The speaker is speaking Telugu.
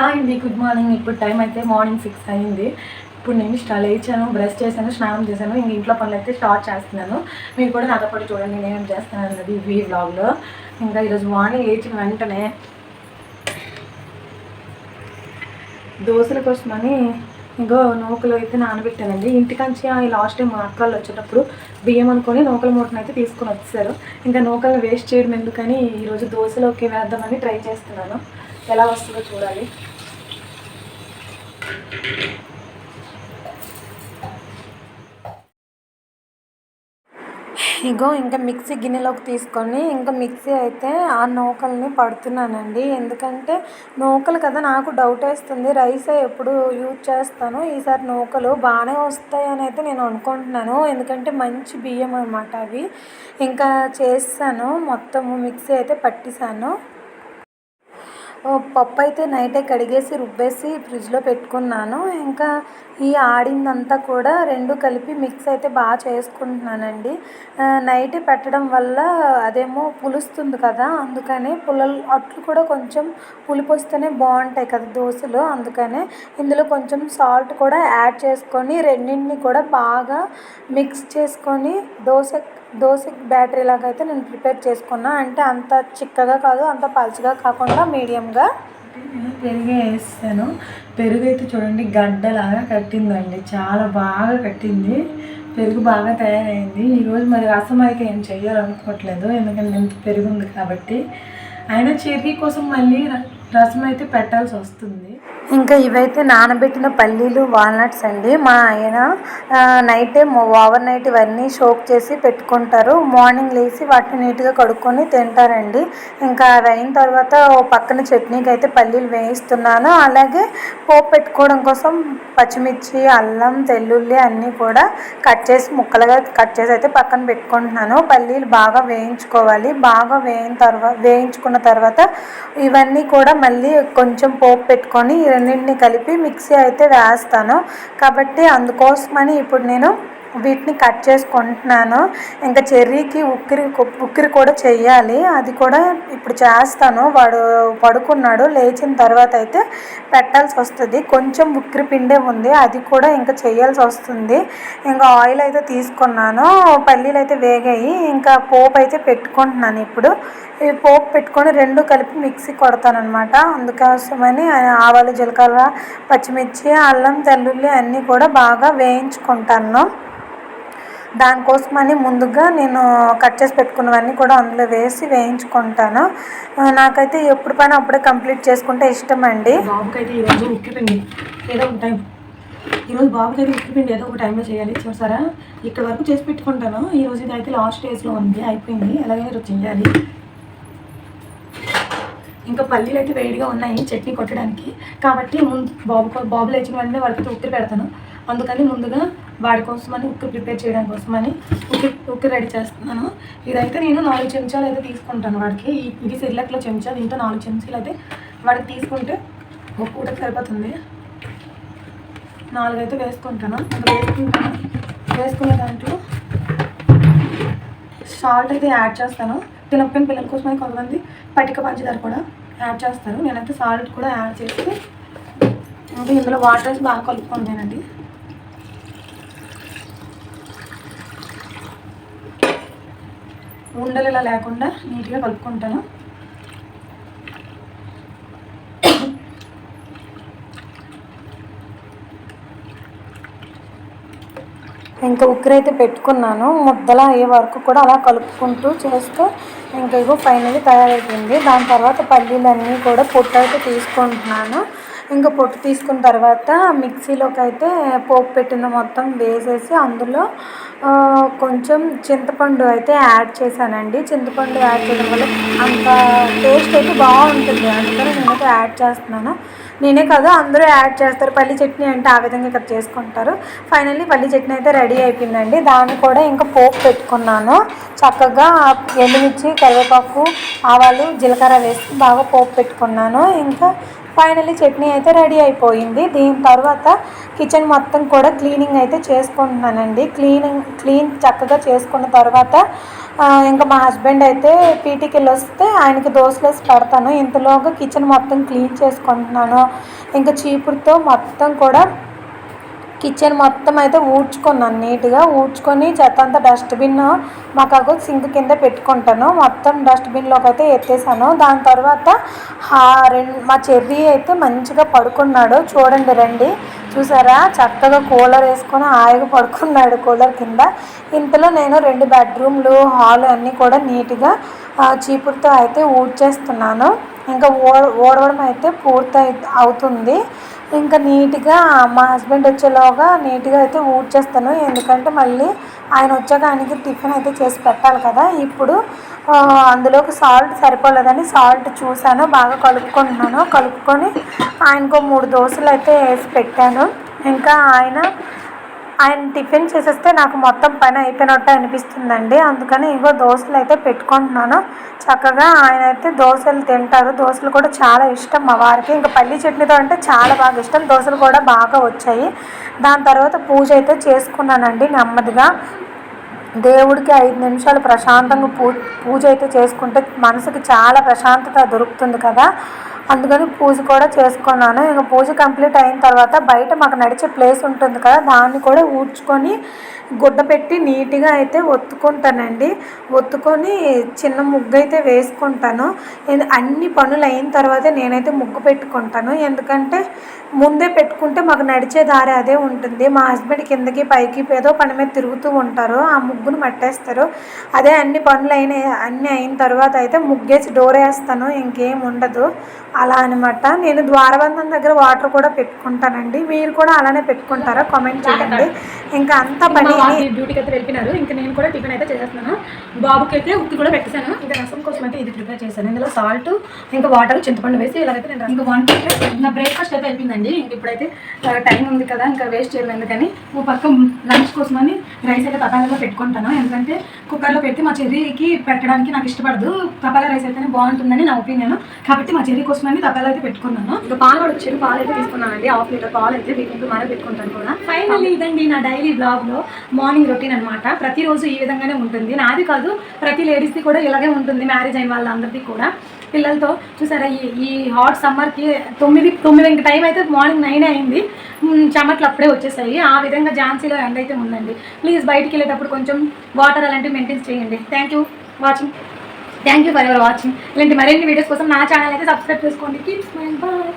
హాయ్ అండి గుడ్ మార్నింగ్. ఇప్పుడు టైం అయితే మార్నింగ్ సిక్స్ అయింది. ఇప్పుడు నేను స్టాల్ లేచాను బ్రష్ చేశాను స్నానం చేశాను. ఇంక ఇంట్లో పనులు అయితే స్టార్ట్ చేస్తున్నాను. మీరు కూడా నాతో పాటు చూడండి నేనేం చేస్తాను అన్నది వీ వ్లాగ్లో ఇంకా ఈరోజు మార్నింగ్ లేచిన వెంటనే దోశల కోసమని ఇంకో నూకలు అయితే నానబెట్టానండి. ఇంటికంచి లాస్ట్ టైం మా అక్కలు వచ్చేటప్పుడు బియ్యం అనుకొని నూకల మూటను అయితే తీసుకొని వచ్చేసారు. ఇంకా నూకలను వేస్ట్ చేయడం ఎందుకని ఈరోజు దోశలోకి వేద్దామని ట్రై చేస్తున్నాను. ఎలా వస్తుందో చూడాలి. ఇగో ఇంకా మిక్సీ గిన్నెలోకి తీసుకొని ఇంకా మిక్సీ అయితే ఆ నూకల్ని పడుతున్నానండి. ఎందుకంటే నూకలు కదా నాకు డౌట్ వేస్తుంది. రైస్ ఎప్పుడు యూజ్ చేస్తాను. ఈసారి నూకలు బాగానే వస్తాయని అయితే నేను అనుకుంటున్నాను. ఎందుకంటే మంచి బియ్యం అనమాట అవి. ఇంకా చేస్తాను. మొత్తము మిక్సీ అయితే పట్టిసాను పప్పు అయితే నైటే కడిగేసి రుబ్బేసి ఫ్రిడ్జ్లో పెట్టుకున్నాను. ఇంకా ఈ ఆడిందంతా కూడా రెండు కలిపి మిక్స్ అయితే బాగా చేసుకుంటున్నానండి. నైట్ పెట్టడం వల్ల అదేమో పులుస్తుంది కదా అందుకనే పుల్లలు అట్లు కూడా కొంచెం పులుపు వస్తేనే బాగుంటాయి కదా దోశలు అందుకనే ఇందులో కొంచెం సాల్ట్ కూడా యాడ్ చేసుకొని రెండింటిని కూడా బాగా మిక్స్ చేసుకొని దోశ దోశ బ్యాటరీ లాగా అయితే నేను ప్రిపేర్ చేసుకున్నా. అంటే అంత చిక్కగా కాదు అంత పలుచగా కాకుండా మీడియంగా. నేను పెరుగు వేస్తాను. పెరుగు అయితే చూడండి గడ్డలాగా కట్టిందండి. చాలా బాగా కట్టింది. పెరుగు బాగా తయారైంది. ఈరోజు మరి రసం అయితే ఏం చేయాలనుకోవట్లేదు ఎందుకంటే ఇంత పెరుగు ఉంది కాబట్టి. అయినా చెర్రీ కోసం మళ్ళీ ర- రసం అయితే పెట్టాల్సి వస్తుంది. ఇంకా ఇవైతే నానబెట్టిన పల్లీలు వాల్నట్స్ అండి. మా ఆయన నైటే నైట్ ఓవర్ నైట్ ఇవన్నీ షోక్ చేసి పెట్టుకుంటారు. మార్నింగ్ లేచి వాటిని నీట్గా కడుక్కొని తింటారండి. ఇంకా అవి అయిన తర్వాత పక్కన చట్నీకి అయితే పల్లీలు వేయిస్తున్నాను. అలాగే పోపు పెట్టుకోవడం కోసం పచ్చిమిర్చి అల్లం తెల్లుల్లి అన్నీ కూడా కట్ చేసి ముక్కలుగా కట్ చేసి అయితే పక్కన పెట్టుకుంటున్నాను. పల్లీలు బాగా వేయించుకోవాలి. బాగా వేయిన తర్వాత వేయించుకున్న తర్వాత ఇవన్నీ కూడా మళ్ళీ కొంచెం పోపు పెట్టుకొని రెండింటిని కలిపి మిక్సీ అయితే వేస్తాను. కాబట్టి అందుకోసమని ఇప్పుడు నేను వీటిని కట్ చేసుకుంటున్నాను. ఇంకా చెర్రీకి ఉక్కిరి ఉక్కిరి కూడా చేయాలి అది కూడా ఇప్పుడు చేస్తాను. వాడు పడుకున్నాడు. లేచిన తర్వాత అయితే పెట్టాల్సి వస్తుంది. కొంచెం ఉక్కిరి పిండే ఉంది. అది కూడా ఇంకా చేయాల్సి వస్తుంది. ఇంకా ఆయిల్ అయితే తీసుకున్నాను. పల్లీలు అయితే వేగాయి. ఇంకా పోపు అయితే పెట్టుకుంటున్నాను ఇప్పుడు. ఈ పోపు పెట్టుకొని రెండు కలిపి మిక్సీ కొడతానమాట అందుకోసమని ఆవాలు జీలకర్ర పచ్చిమిర్చి అల్లం తెల్లుల్లి అన్నీ కూడా బాగా వేయించుకుంటాను. దానికోసమని ముందుగా నేను కట్ చేసి పెట్టుకున్నవన్నీ కూడా అందులో వేసి వేయించుకుంటాను. నాకైతే ఎప్పుడు పని అప్పుడే కంప్లీట్ చేసుకుంటే ఇష్టం అండి బాబుకైతే ఈరోజు ఉక్కిపిండి ఏదో ఒక టైం. ఈరోజు బాబుకైతే ఉక్కిపిండి ఏదో ఒక టైంలో చేయాలి. చూసారా? ఇక్కడ వరకు చేసి పెట్టుకుంటాను. ఈరోజు ఇది అయితే లాస్ట్ స్టేజ్లో ఉంది. అయిపోయింది. అలాగే రుచి చేయాలి. ఇంకా పల్లీలు అయితే వేడిగా ఉన్నాయి. చట్నీ కొట్టడానికి. కాబట్టి ముందు బాబు బాబు లేచిన వెంటనే వాళ్ళకి ఉక్కిరి పెడతాను. అందుకని ముందుగా వాడి కోసమని ఉక్కు ప్రిపేర్ చేయడం కోసమని ఉక్కు ఉక్కు రెడీ చేస్తున్నాను. ఇదైతే నేను నాలుగు చెంచాలు అయితే తీసుకుంటాను వాడికి. ఇది సిర్లక్లో చెంచా దీంతో నాలుగు చెంచాలు అయితే వాడికి తీసుకుంటే ఒక పూటకి సరిపోతుంది. నాలుగు అయితే వేసుకుంటాను. వేసుకుంటాను. వేసుకునే దాంట్లో సాల్ట్ అయితే యాడ్ చేస్తాను. తినప్పని పిల్లల కోసమని కొంతమంది పటిక పంచదార కూడా యాడ్ చేస్తారు. నేనైతే సాల్ట్ కూడా యాడ్ చేసి ఇంకా ఇందులో వాటర్ బాగా కలుపుకుంటానండి. ఉండలు ఇలా లేకుండా నీట్గా కలుపుకుంటాను. ఇంకా ఉక్కిరి అయితే పెట్టుకున్నాను. ముద్దలా అయ్యే వరకు కూడా అలా కలుపుకుంటూ చేస్తే ఇంకా ఇగో ఫైనల్లీ తయారైపోయింది. దాని తర్వాత పల్లీలన్నీ కూడా పొట్టు అయితే తీసుకుంటున్నాను. ఇంకా పొట్టు తీసుకున్న తర్వాత మిక్సీలోకి అయితే పోపు పెట్టిన మొత్తం వేసేసి అందులో కొంచెం చింతపండు అయితే యాడ్ చేశానండి. చింతపండు యాడ్ చేయడం వల్ల అంత టేస్ట్ అయితే బాగుంటుంది. అందుకని నేనైతే యాడ్ చేస్తున్నాను. నేనే కాదు అందరూ యాడ్ చేస్తారు. పల్లి చట్నీ అంటే ఆ విధంగా ఇక్కడ చేసుకుంటారు. ఫైనల్లీ పల్లి చట్నీ అయితే రెడీ అయిపోయిందండి. దాన్ని కూడా ఇంకా పోపు పెట్టుకున్నాను. చక్కగా ఎండుమిర్చి కరివేపాకు ఆవాలు జీలకర్ర వేసి బాగా పోపు పెట్టుకున్నాను. ఇంకా ఫైనల్లీ చట్నీ అయితే రెడీ అయిపోయింది. దీని తర్వాత కిచెన్ మొత్తం కూడా క్లీనింగ్ అయితే చేసుకుంటున్నానండి. క్లీనింగ్ క్లీన్ చక్కగా చేసుకున్న తర్వాత ఇంకా మా హస్బెండ్ అయితే పీటీకి వెళ్ళి వస్తే ఆయనకి దోశలు వేసి పెడతాను. ఇంతలోగా కిచెన్ మొత్తం క్లీన్ చేసుకుంటున్నాను. ఇంకా చీపురుతో మొత్తం కూడా కిచెన్ మొత్తం అయితే ఊడ్చుకున్నాను. నీట్గా ఊడ్చుకొని చెత్త అంతా డస్ట్బిన్ మా కాకు సింక్ కింద పెట్టుకుంటాను. మొత్తం డస్ట్బిన్లోకి అయితే ఎత్తేసాను. దాని తర్వాత రెండు మా చెర్రీ అయితే మంచిగా పడుకున్నాడు. చూడండి రండి. చూసారా? చక్కగా కూలర్ వేసుకొని హాయిగా పడుకున్నాడు కూలర్ కింద. ఇంతలో నేను రెండు బెడ్రూమ్లు హాల్ అన్నీ కూడా నీట్గా చీపురుతో అయితే ఊడ్చేస్తున్నాను. ఇంకా ఓ ఓడవడం అయితే పూర్తి అవుతుంది. ఇంకా నీట్గా మా హస్బెండ్ వచ్చేలోగా నీట్గా అయితే ఊడ్చేస్తాను. ఎందుకంటే మళ్ళీ ఆయన వచ్చాక ఆయనకి టిఫిన్ అయితే చేసి పెట్టాలి కదా. ఇప్పుడు అందులోకి సాల్ట్ సరిపోలేదని సాల్ట్ చూశాను బాగా కలుపుకుంటున్నాను. కలుపుకొని ఆయనకు మూడు దోశలు అయితే వేసి పెట్టాను. ఇంకా ఆయన ఆయన టిఫిన్ చేసేస్తే నాకు మొత్తం పని అయిపోయినట్టు అనిపిస్తుందండి. అందుకని ఇగో దోశలు అయితే పెట్టుకుంటున్నాను. చక్కగా ఆయన అయితే దోశలు తింటారు. దోశలు కూడా చాలా ఇష్టం మా వారికి. ఇంకా పల్లి చట్నీతో అంటే చాలా బాగా ఇష్టం. దోశలు కూడా బాగా వచ్చాయి. దాని తర్వాత పూజ అయితే చేసుకున్నానండి నెమ్మదిగా. దేవుడికి ఐదు నిమిషాలు ప్రశాంతంగా పూ పూజ అయితే చేసుకుంటే మనసుకి చాలా ప్రశాంతత దొరుకుతుంది కదా. అందుకని పూజ కూడా చేసుకున్నాను. ఇంకా పూజ కంప్లీట్ అయిన తర్వాత బయట మాకు నడిచే ప్లేస్ ఉంటుంది కదా దాన్ని కూడా ఊడ్చుకొని గుడ్డ పెట్టి నీట్గా అయితే ఒత్తుకుంటానండి. ఒత్తుకొని చిన్న ముగ్గు అయితే వేసుకుంటాను అన్ని పనులు అయిన తర్వాతే నేనైతే ముగ్గు పెట్టుకుంటాను. ఎందుకంటే ముందే పెట్టుకుంటే మాకు నడిచే దారి అదే ఉంటుంది. మా హస్బెండ్ కిందకి పైకి ఏదో పని మీద తిరుగుతూ ఉంటారు. ఆ ముగ్గును మట్టేస్తారు. అదే అన్ని పనులు అయిన అన్నీ అయిన తర్వాత అయితే ముగ్గేసి డోర్ వేస్తాను. ఇంకేం ఉండదు. అలా అనమాట నేను ద్వారబంధం దగ్గర వాటర్ కూడా పెట్టుకుంటానండి. మీరు కూడా అలానే పెట్టుకుంటారా? కామెంట్ చేయండి. ఇంకా అంత పని డ్యూటీకి అయితే వెళ్ళిపోయినారు. ఇంకా నేను కూడా టిఫిన్ అయితే చేసేస్తున్నాను. బాబుకి అయితే ఉత్తి కూడా పెట్టేశాను. ఇంకా రసం కోసం అయితే ఇది ప్రిపేర్ చేశాను. ఇందులో సాల్ట్ ఇంకా వాటర్ చింతపండు వేసి ఇలాగైతే నేను ఇంకా వన్ నా బ్రేక్ఫాస్ట్ అయితే అయిపోయిందండి. ఇంక ఇప్పుడైతే టైం ఉంది కదా ఇంకా వేస్ట్ చేయడం ఎందుకని ఓ పక్క లంచ్ కోసమని రైస్ అయితే తపాలలో పెట్టుకుంటాను. ఎందుకంటే కుక్కర్లో పెట్టి మా చెర్రీకి పెట్టడానికి నాకు ఇష్టపడదు. తపాలా రైస్ అయితేనే బాగుంటుందని నా ఒపీనియన్. కాబట్టి మా చెర్రీ కోసమని తపాలా అయితే పెట్టుకున్నాను. ఇంకా పాలు కూడా వచ్చారు. పాలు అయితే తీసుకున్నానండి. హాఫ్ లీటర్ పాలు అయితే వీటికి మరీ పెట్టుకుంటాను కూడా. ఫైనల్లీ ఇదండి నా డైలీ బ్లాగ్లో మార్నింగ్ రొటీన్ అనమాట ప్రతిరోజు ఈ విధంగానే ఉంటుంది. నాది కాదు ప్రతి లేడీస్ది కూడా ఇలాగే ఉంటుంది మ్యారేజ్ అయిన వాళ్ళందరిది కూడా. పిల్లలతో చూసారా ఈ ఈ హాట్ సమ్మర్కి తొమ్మిది తొమ్మిది ఇంక టైం అయితే మార్నింగ్ నైన్ అయింది. చెమట్లు అప్పుడే వచ్చేసాయి. ఆ విధంగా ఝాన్సీలో ఎండ అయితే ఉందండి. ప్లీజ్ బయటికి వెళ్ళేటప్పుడు కొంచెం వాటర్ అలాంటివి మెయింటైన్ చేయండి. Thank you watching thank you for ever watching ఇలాంటి మరిన్ని వీడియోస్ కోసం నా ఛానల్ అయితే సబ్స్క్రైబ్ చేసుకోండి. Keep smile bye